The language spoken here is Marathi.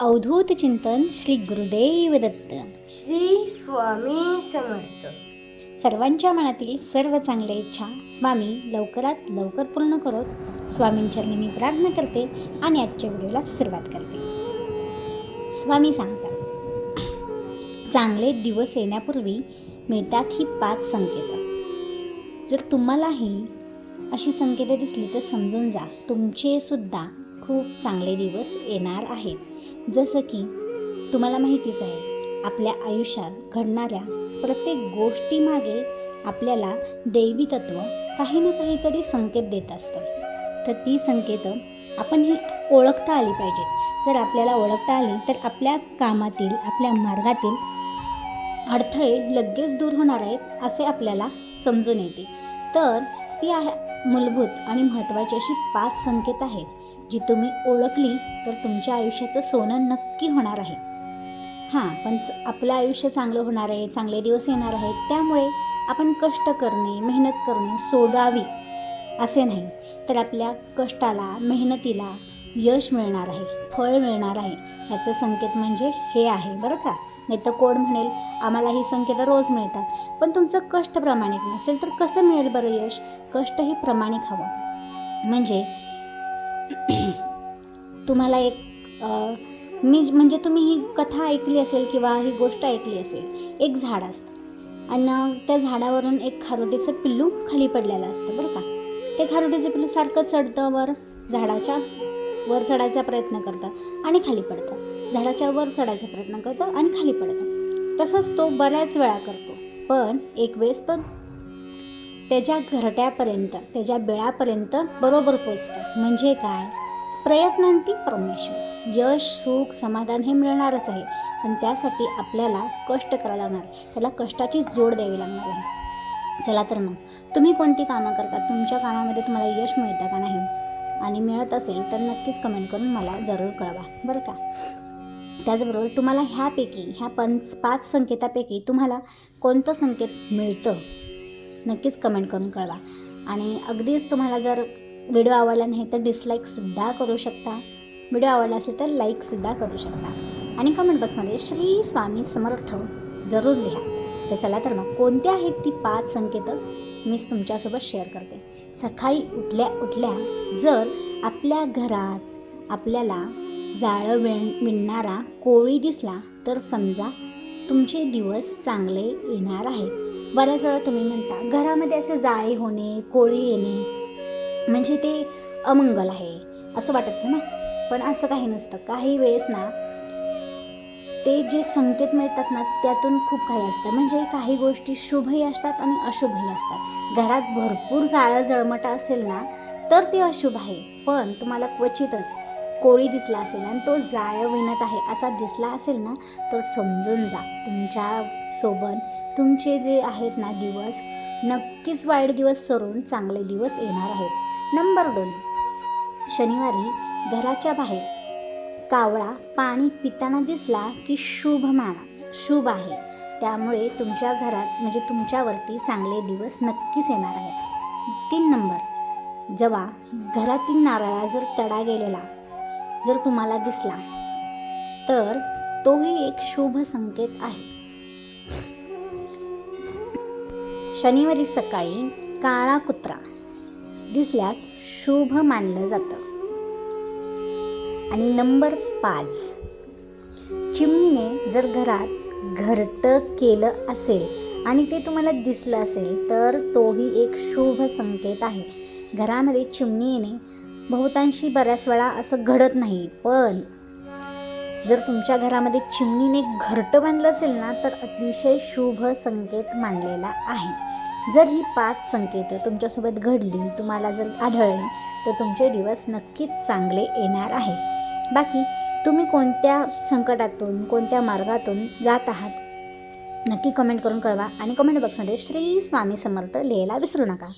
अवधूत चिंतन श्री गुरुदेव दत्त. श्री स्वामी समर्थ. सर्वांच्या मनातील सर्व चांगल्या इच्छा स्वामी लवकरात लवकर पूर्ण करत. स्वामींचरणी मी प्रार्थना करते आणि आजच्या व्हिडिओला सुरुवात करते. स्वामी सांगतात चांगले दिवस येण्यापूर्वी मिळतात ही पाच संकेत. जर तुम्हालाही अशी संकेतं दिसली तर समजून जा तुमचे सुद्धा खूप चांगले दिवस येणार आहेत. जसं की तुम्हाला माहितीच आहे आपल्या आयुष्यात घडणाऱ्या प्रत्येक गोष्टीमागे आपल्याला दैवी तत्व काही ना काहीतरी संकेत देत असतं. तर ती संकेतं आपण ही ओळखता आली पाहिजेत. जर आपल्याला ओळखता आली तर आपल्या कामातील आपल्या मार्गातील अडथळे लगेच दूर होणार आहेत असे आपल्याला समजून येते. तर ती आहे मूलभूत आणि महत्त्वाची अशी पाच संकेत आहेत. जी तुम्ही ओळखली तर तुमच्या आयुष्याचं सोनं नक्की होणार आहे. हां पण च- आपलं आयुष्य चांगलं होणार आहे चांगले दिवस येणार आहेत त्यामुळे आपण कष्ट करणे मेहनत करणे सोडावी असे नाही. तर आपल्या कष्टाला मेहनतीला यश मिळणार आहे फळ मिळणार आहे ह्याचे संकेत म्हणजे हे आहे बरं का? नाही तर कोण म्हणेल आम्हाला ही संकेतं रोज मिळतात. पण तुमचं कष्ट प्रामाणिक नसेल तर कसं मिळेल बरं यश? कष्ट हे प्रामाणिक हवं. म्हणजे तुम्हाला एक मी म्हणजे तुम्ही ही कथा ऐकली असेल किंवा ही गोष्ट ऐकली असेल एक झाड असतं. आणि त्या झाडावरून एक खारोटीचं पिल्लू खाली पडलेलं असतं बरं का. ते खारोटीचं पिल्लू सारखं चढतं वर झाडाच्या वर चढायचा प्रयत्न करतं आणि खाली पडतं. झाडाच्या वर चढायचा प्रयत्न करतं आणि खाली पडतं. तसंच तो बऱ्याच वेळा करतो. पण एक वेळेस तो त्याच्या घरट्यापर्यंत त्याच्या बेळापर्यंत बरोबर पोचतं म्हणजे काय? प्रयत्नांती परमेश्वर. यश सुख समाधान हे मिळणारच आहे. पण त्यासाठी आपल्याला कष्ट करायला लागणार. त्याला कष्टाची जोड द्यावी लागणार आहे. चला तर मग तुम्ही कोणती कामं करता? तुमच्या कामामध्ये तुम्हाला यश मिळतं का नाही? आणि मिळत असेल तर नक्कीच कमेंट करून मला जरूर कळवा. बरं का? त्याचबरोबर तुम्हाला ह्यापैकी ह्या पंच पाच संकेतापैकी तुम्हाला कोणतं संकेत मिळतं? नक्कीच कमेंट करून कळवा. आणि अगदीच तुम्हाला जर व्हिडिओ आवडला नाही तर डिसलाईकसुद्धा करू शकता. व्हिडिओ आवडला असेल तर लाईकसुद्धा करू शकता. आणि कमेंट बॉक्समध्ये श्री स्वामी समर्थ जरूर लिहा. तर चला तर मग कोणत्या आहेत ती पाच संकेतं मीच तुमच्यासोबत शेअर करते. सकाळी उठल्या उठल्या जर आपल्या घरात आपल्याला जाळं विण विणणारा कोळी दिसला तर समजा तुमचे दिवस चांगले येणार आहेत. बऱ्याच वेळा तुम्ही म्हणता घरामध्ये असे जाळे होणे कोळी येणे म्हणजे ते अमंगल आहे असं वाटतं ना? पण असं काही नसतं. काही वेळेस ना ते जे संकेत मिळतात ना त्यातून खूप काही असतं. म्हणजे काही गोष्टी शुभही असतात आणि अशुभही असतात. घरात भरपूर जाळं जळमट असेल ना तर ते अशुभ आहे. पण तुम्हाला क्वचितच कोळी दिसला असेल आणि तो जाळं विणत आहे. असा दिसला असेल ना तर समजून जा. तुमच्यासोबत तुमचे जे आहेत ना दिवस नक्कीच वाईट दिवस सरून चांगले दिवस येणार आहेत. नंबर दोन. शनिवारी घराच्या बाहेर कावळा पाणी पिताना दिसला की शुभ माना शुभ आहे. त्यामुळे तुमच्या घरात म्हणजे तुमच्यावरती चांगले दिवस नक्कीच येणार आहेत. तीन नंबर. जेव्हा घरातील नारळा जर तडा गेलेला जर तुम्हाला दिसला तर तोही एक शुभ संकेत आहे. शनिवारी सकाळी काळा कुत्रा दिसल्यास शुभ मानलं जातं. आणि नंबर पाच चिमणीने जर घरात घरटं केलं असेल आणि ते तुम्हाला दिसलं असेल तर तोही एक शुभ संकेत आहे. घरामध्ये चिमणी येणे बहुतांशी बऱ्याच वेळा असं घडत नाही पण जर तुमच्या घरामध्ये चिमणीने घरटं बांधलं असेल ना तर अतिशय शुभ संकेत मानलेला आहे. जर ही पाच संकेत तुमच्यासोबत घडली तुम्हाला जर आढळली तर तुमचे दिवस नक्कीच चांगले येणार आहेत. बाकी तुम्ही कोणत्या संकटातून कोणत्या मार्गातून जात आहात? नक्की कमेंट करून कळवा आणि कमेंट बॉक्समध्ये श्री स्वामी समर्थ लिहायला विसरू नका.